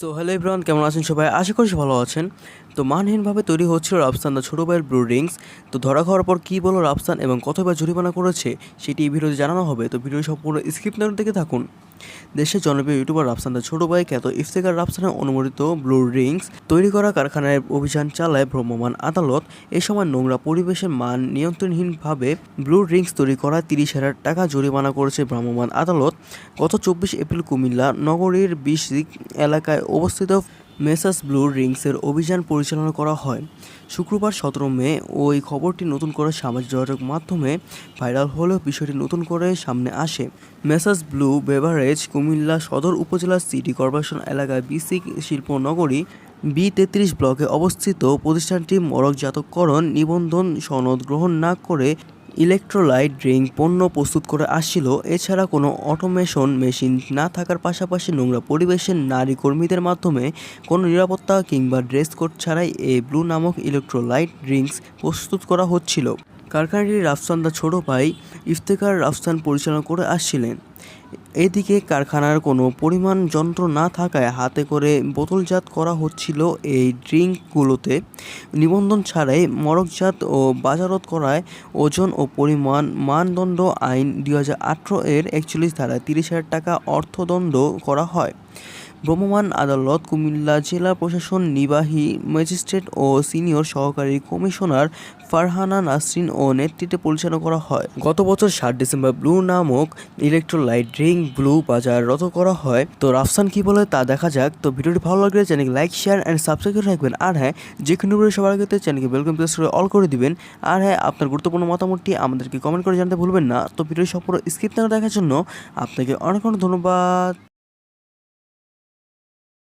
So hello Ibran কেমন আছেন সবাই? আশা করি ভালো আছেন। তো মানহীনভাবে তৈরি হচ্ছিল রাফসান দা ছোটো ভাইয়ের ব্লু রিংস তো ধরা খাওয়ার পর কী বলো রাফসান এবং কতবার জরিমানা করেছে, সেটি এই ভিডিওতে জানানো হবে। তো ভিডিও সম্পূর্ণ স্ক্রিপ্ট দেখে থাকুন। দেশের জনপ্রিয় ইউটিউবার রাফসানদের ছোট ভাই খ্যাত ইফতেকার রাফসানের অনুমোদিত ব্লু রিংস তৈরি করা কারখানায় অভিযান চালায় ভ্রাম্যমাণ আদালত। এ সময় নোংরা পরিবেশের মান নিয়ন্ত্রণহীনভাবে ব্লু রিংস তৈরি করা তিরিশ হাজার টাকা জরিমানা করেছে ভ্রাম্যমাণ আদালত। গত চব্বিশ এপ্রিল কুমিল্লা নগরীর বিশ এলাকায় অবস্থিত মেসাস ব্লু রিংসের অভিযান পরিচালনা করা হয়। শুক্রবার সতেরো মে ওই খবরটি নতুন করে সামাজিক যোগাযোগ মাধ্যমে ভাইরাল হলেও বিষয়টি নতুন করে সামনে আসে। মেসাস ব্লু বেভারেজ কুমিল্লা সদর উপজেলা সিটি কর্পোরেশন এলাকায় বিসি শিল্পনগরী বি তেত্রিশ ব্লকে অবস্থিত প্রতিষ্ঠানটি মরকজাতকরণ নিবন্ধন সনদ গ্রহণ না করে ইলেকট্রোলাইট ড্রিঙ্ক পণ্য প্রস্তুত করে আসছিল। এছাড়া কোনো অটোমেশন মেশিন না থাকার পাশাপাশি নোংরা পরিবেশের নারী কর্মীদের মাধ্যমে কোনো নিরাপত্তা কিংবা ড্রেস কোড ছাড়াই এই ব্লু নামক ইলেকট্রোলাইট ড্রিঙ্কস প্রস্তুত করা হচ্ছিল। কারখানাটি রাফসান দা ছোট ভাই ইফতেখার রাফসান পরিচালনা করে আসছিলেন। এদিকে কারখানার কোনো পরিমাণ যন্ত্র না থাকায় হাতে করে বোতলজাত করা হচ্ছিল এই ড্রিঙ্কগুলোতে। নিবন্ধন ছাড়াই মরকজাত ও বাজারত করায় ওজন ও পরিমাণ মানদণ্ড আইন দুই হাজার আঠেরো এর একচল্লিশ ধারায় তিরিশ হাজার টাকা অর্থদণ্ড করা হয়। ভ্রাম্যমাণ আদালত কুমিল্লা জেলা প্রশাসন নির্বাহী ম্যাজিস্ট্রেট ও সিনিয়র সহকারী কমিশনার ফারহানা নাসরিন ও নেতৃত্বে পরিচালনা করা হয়। গত বছর সাত ডিসেম্বর ব্লু নামক ইলেকট্রোলাইট ড্রিঙ্ক ব্লু বাজার রত করা হয়। তো রাফসান কি বলে তা দেখা যাক। তো ভিডিওটি ভালো লাগলে চ্যানেলকে লাইক, শেয়ার অ্যান্ড সাবস্ক্রাইব করে রাখবেন। আর হ্যাঁ যে কোনো ভিডিও সবার আগে চ্যানেলকে ওয়েলকাম প্রেস করে অল করে দিবেন। আর হ্যাঁ আপনার গুরুত্বপূর্ণ মতামতটি আমাদেরকে কমেন্ট করে জানাতে ভুলবেন না। তো ভিডিও সম্পূর্ণ স্ক্রিপ্ট না দেখার জন্য আপনাকে অনেক অনেক ধন্যবাদ।